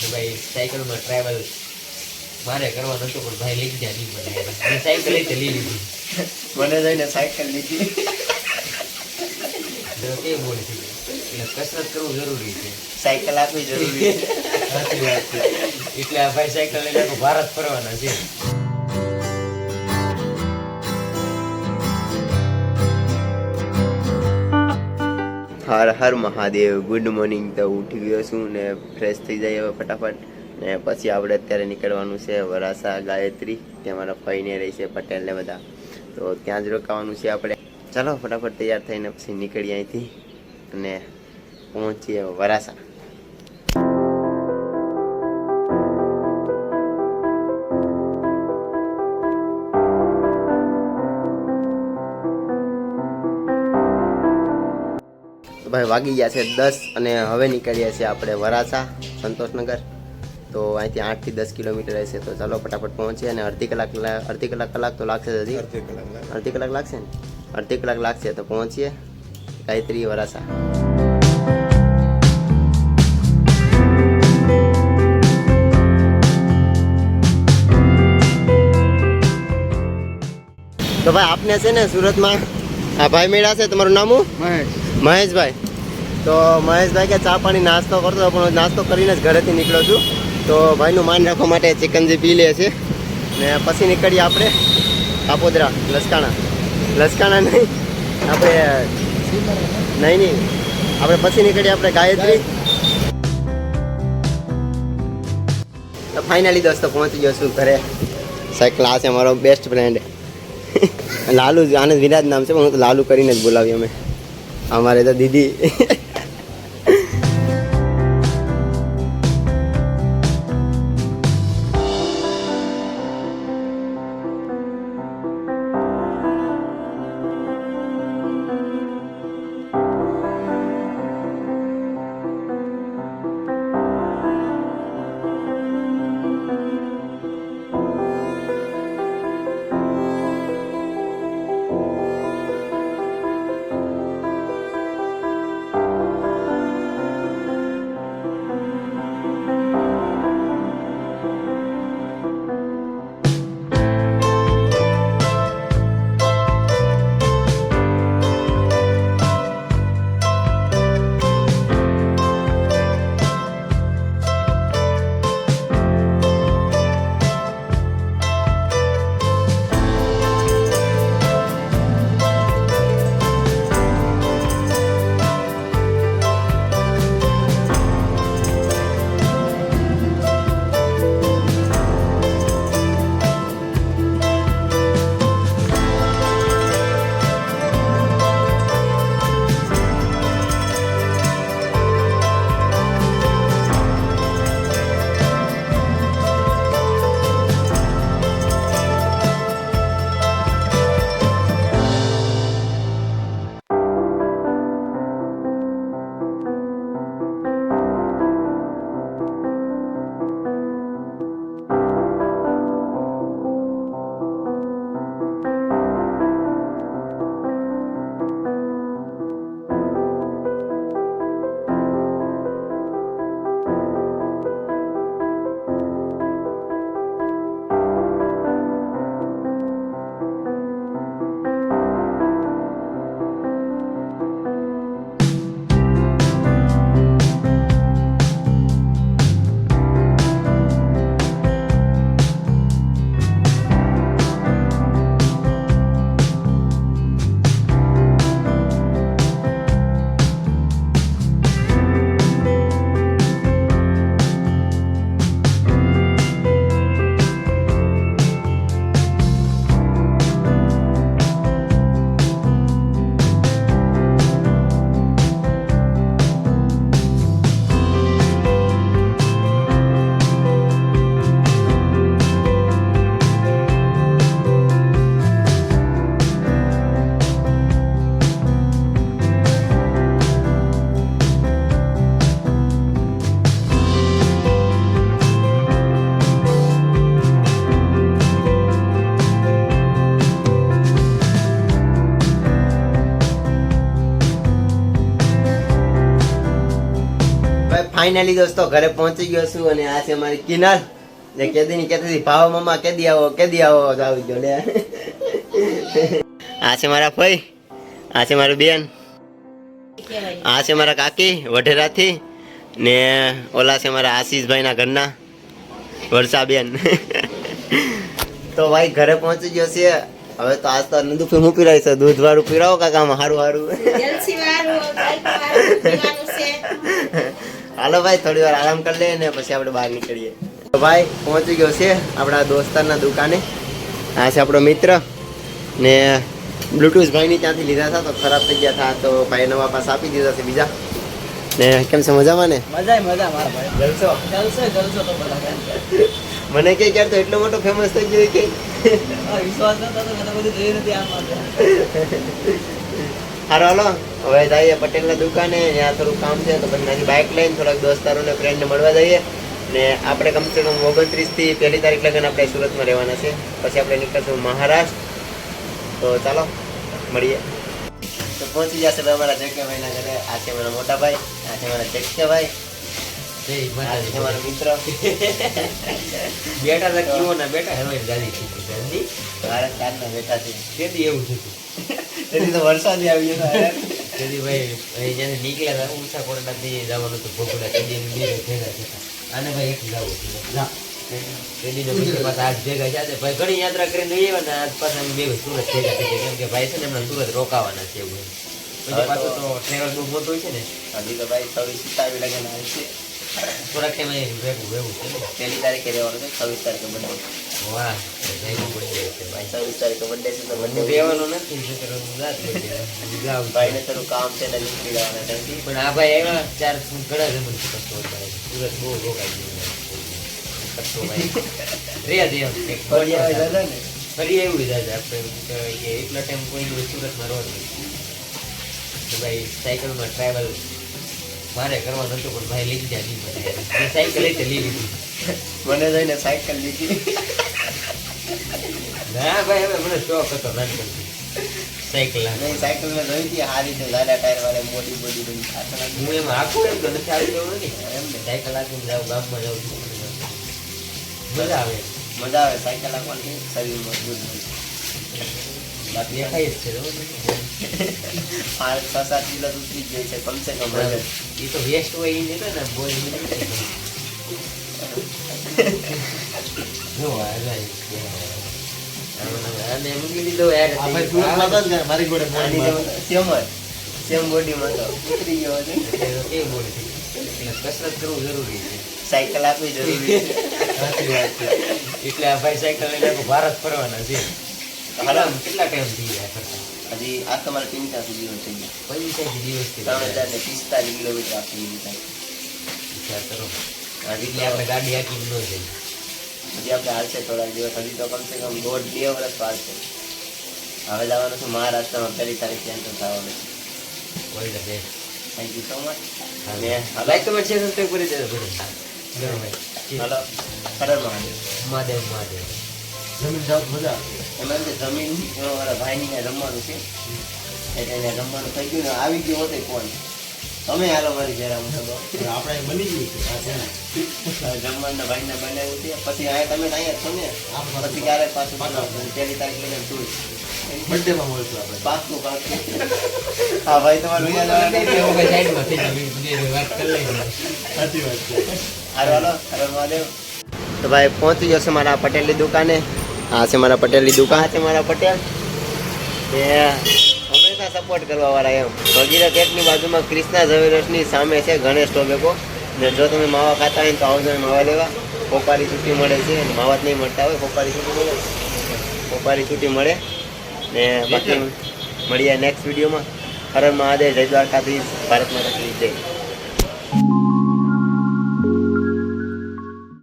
કે ભાઈ સાયકલમાં ટ્રાવેલ મારે કરવાનું હતું પણ ભાઈ લઈ ગયા નહીં મને. સાયકલ લઈ લઈ લીધી. મને જઈને સાયકલ લીધી. તો તે બોલે એટલે કસરત કરવું જરૂરી છે. સાયકલ આપવી જરૂરી છે. એટલે આ ભાઈ સાયકલ લઈને ભારત ફરવાના છે. હર હર મહાદેવ ગુડ મોર્નિંગ તો ઉઠી ગયો છું ને ફ્રેશ થઈ જાય હવે ફટાફટ. ને પછી આપણે અત્યારે નીકળવાનું છે વરાસા ગાયત્રી, ત્યાં મારા ફઈને રહી છે પટેલને બધા. તો ત્યાં જ રોકાવાનું છે આપણે. ચાલો, ફટાફટ તૈયાર થઈને પછી નીકળીએ અહીંથી અને પહોંચીએ વરાસા તો ભાઈ વાગી ગયા છે દસ અને હવે નીકળ્યા છીએ આપણે વરાસા સંતોષનગર. તો અહીંથી આઠથી દસ કિલોમીટર રહેશે. તો ચાલો ફટાફટ પહોંચીએ અને અડધી કલાક અડધી કલાક કલાક તો લાગશે હજી. અડધી કલાક લાગશે ને? અડધી કલાક લાગશે તો પહોંચીએ. ગાયત્રી વરાસા તો ભાઈ આપને છે ને સુરતમાં આ ભાઈ મેળા છે તમારું નામ શું? મહેશભાઈ, તો મહેશભાઈ કે ચા પાણી નાસ્તો કરતો પણ નાસ્તો કરીને જ ઘરેથી નીકળ્યો છું. તો ભાઈનું માન રાખવા માટે ચિકનજી પી લે છે. ને પછી નીકળીએ આપણે કાપોદરા, લસકાણા. લસકાણા નહીં, આપણે નહીં નહીં. આપણે પછી નીકળીએ આપણે ગાયત્રી. તો ફાઇનલી દોસ્તો પહોંચી ગયો છું ઘરે. સાયકલ આ છે મારો બેસ્ટ ફ્રેન્ડ લાલુ આને વિરાજ નામ છે, પણ હું તો લાલુ કરીને જ બોલાવી અમે. અમારે તો દીદી ફાઇનલી દોસ્તો, ઘરે પહોંચી ગયો છું અને આ છે મારી કિનાર જે કેદી ની કહેતી હતી ભાવ મમ્મા કેદી આવો કેદી આવો આવી ગયો લે. આ છે મારા ભાઈ આ છે મારી બેન. આ છે મારા કાકી, વઢેરાથી. ને ઓલા છે મારા આશીષભાઈના ઘરના, વર્ષાબેન. તો ભાઈ, ઘરે પહોંચી ગયો છે. હવે તો આજ તો નંદુ હું પીરાવી છે. દૂધ વાળું પીરાવો કાકા સારું સારું હાલો ભાઈ થોડી વાર આરામ કરી લઈએ ને પછી આપણે બહાર નીકળીએ. તો ભાઈ પહોંચી ગયો છે આપણા દોસ્તારના દુકાને. આ છે આપણો મિત્ર. ને બ્લૂટૂથ ભાઈની ત્યાંથી લીધા હતા તો ખરાબ થઈ ગયા હતા તો ભાઈ નવા પાસ આપી દીધા છે બીજા. ને કેમ છે મજામાં ને? મજા મજા મારા ભાઈ. જલસો? જલસો જલસો તો બધા મને કે ક્યારે તો એટલો મોટો ફેમસ થઈ ગયો કે? વિશ્વાસ નતો તો બધું જોયું નથી આમાં હારો હાલો. હવે જઈએ પટેલના દુકાને. ત્યાં થોડું કામ છે તો નાની બાઇક લઈને થોડાક દોસ્તારોને ફ્રેન્ડને મળવા જઈએ. ને આપણે કમસે કમ ઓગણત્રીસથી પહેલી તારીખ લગન આપણે સુરતમાં રહેવાના છે. પછી આપણે નીકળશું મહારાષ્ટ્ર. તો ચાલો મળીએ. તો પહોંચી જશે અમારા જગ્યા ભાઈના ઘરે. આ છે મારા મોટા ભાઈ આ છે મારા જગ્યા ભાઈ. મિત્ર. બેટા તો કેવો ના બેટા? હવે ગાંધી મારા ચારના બેઠા છે. તેથી એવું થતું તેથી તો વરસાદ આવી ગયો તેથી ભાઈ ભાઈ જ્યાં નીકળ્યા હતા ઊંચા કોરડાથી જવાનું હતું ભગોડા તેથી બે ભેગા થતા અને ભાઈ એક જવું હતું. તેદીનો પછી પાસે આજ ભેગા થયા ભાઈ ઘણી યાત્રા કરીને જઈએ ને આજ પાસે અમે બે સુરત ભેગા થઈ ગયા. કેમ કે ભાઈ છે ને એમણે સુરત રોકાવાના છે એવું પછી પાછું તો ટ્રેવલ બુક હોતું હોય છે ને. હજી તો ભાઈ છવ્વીસ સત્તાવીસ લગન આવશે થોડાક ટાઈમ ભેગું ભેગું પહેલી તારીખે રહેવાનું છે છવ્વીસ તારીખે બર્થડે વાહ ભેગું પડી જાય છે ભાઈ. છવ્વીસ તારીખે બર્થડે છે તો બર્થડે રહેવાનો નથી નકર હું જાત રહી જાય. હું જાઉં છું. ભાઈને થોડું કામ છે ને નીકળી જવાના પણ આ ભાઈ આવ્યા ચાર ઘણા જમણ કરતો સુરત બહુ રોકાઈ ગયું ફરી આપણે એટલા ટાઈમ કોઈ સુરતમાં રહો ભાઈ સાયકલમાં ટ્રાવેલ મારે કરવા નતું પણ ભાઈ લઈ ગયા મને. સાયકલ લઈ લીધી. મને જઈને સાયકલ લીધી. ના ભાઈ હવે મને શોખ હતો નાનપણથી સાયકલ નહીં સાયકલ મેં જોઈ હતી હારી છે લાડા ટાયર વાળા મોટી મોટી બધી હું એમાં આખું એમ તો નથી આવી જવું નથી એમ સાયકલ હાંકીને જાઉં ગામમાં જાઉં મજા આવે. મજા આવે સાયકલ આખવાની શરીર મજબૂત દેખાય જ છે પાંચ છ સાત કિલો ઉતરી જ છે કમસે કમ એ તો વેસ્ટ હોય એ નીકળે ને જેમ સેમ સેમ બોડીમાં તો. ઉતરી ગયો? એટલે કસરત કરવું જરૂરી છે. સાયકલ આપવી જરૂરી છે. એટલે આ ભાઈ સાયકલ લઈને ભારત ફરવાના છે. હાલો. કેટલા ટાઈમ થઈ ગયા ફરતા? હજી આ તમારે પિંચાસી દિવસ થઈ ગયા. પંચ્યાસી દિવસથી ત્રણ હજાર ને પિસ્તાલીસ કિલોમીટર આપી દીધા વિચાર કરો. હજી આપણે ગાડી આખી ન જઈએ. હજી આપણે હાલશે થોડાક દિવસ હજી તો કમસે કમ દોઢ બે વર્ષ હવે જવાનું છે મહારાષ્ટ્રમાં પહેલી તારીખ ત્યાં તો થવાનું છે. All the best thank you so much અને લાઈક કમેન્ટ શેર સબસ્ક્રાઇબ કરી દેજો ભાઈ હલો. ખબર મહાદેવ. મહાદેવ મહાદેવ. જમીન જાવ મજા આવે. એમાં છે જમીન મારા ભાઈની રમવાનું છે. એટલે એને રમવાનું થઈ ગયું ને આવી ગયું હોતે ફોન. તમે હાલો મારી ઘેર હું તો આપણે બની ગયું છે. જમવાના ભાઈને બનાવ્યું છે. પછી અહીંયા તમે અહીંયા છો ને? પછી ક્યારે પાછું? પહેલી તારીખ લઈને તું બર્થડે માં મળશું આપણે. પાકું પાકું હા ભાઈ તમારું યાદ આવે એવું ભાઈ સાઈડમાં થઈ જાય વાત કરી લઈએ સાચી વાત છે હાલો. હાલો હાલો મહાદેવ. તો ભાઈ પહોંચી જશે મારા પટેલની દુકાને. આ છે મારા પટેલની દુકાન. છે મારા પટેલ. એ હંમેશા સપોર્ટ કરવા વાળા એમ. ભગીરથ એકની બાજુમાં ક્રિષ્ના ઝવેરસની સામે છે ગણેશ ટોબેકો ને જો તમે માવા ખાતા હોય ને તો આવજો માવા લેવા. પોપારી છૂટી મળે છે અને માવા જ નહીં મળતા હોય પોપારી છૂટી મળે. પોપારી છૂટી મળે. ને બાકી મળીએ નેક્સ્ટ વિડીયોમાં હર હર મહાદેવ જય દ્વારકાધીશ. ભારત માતા કી જય.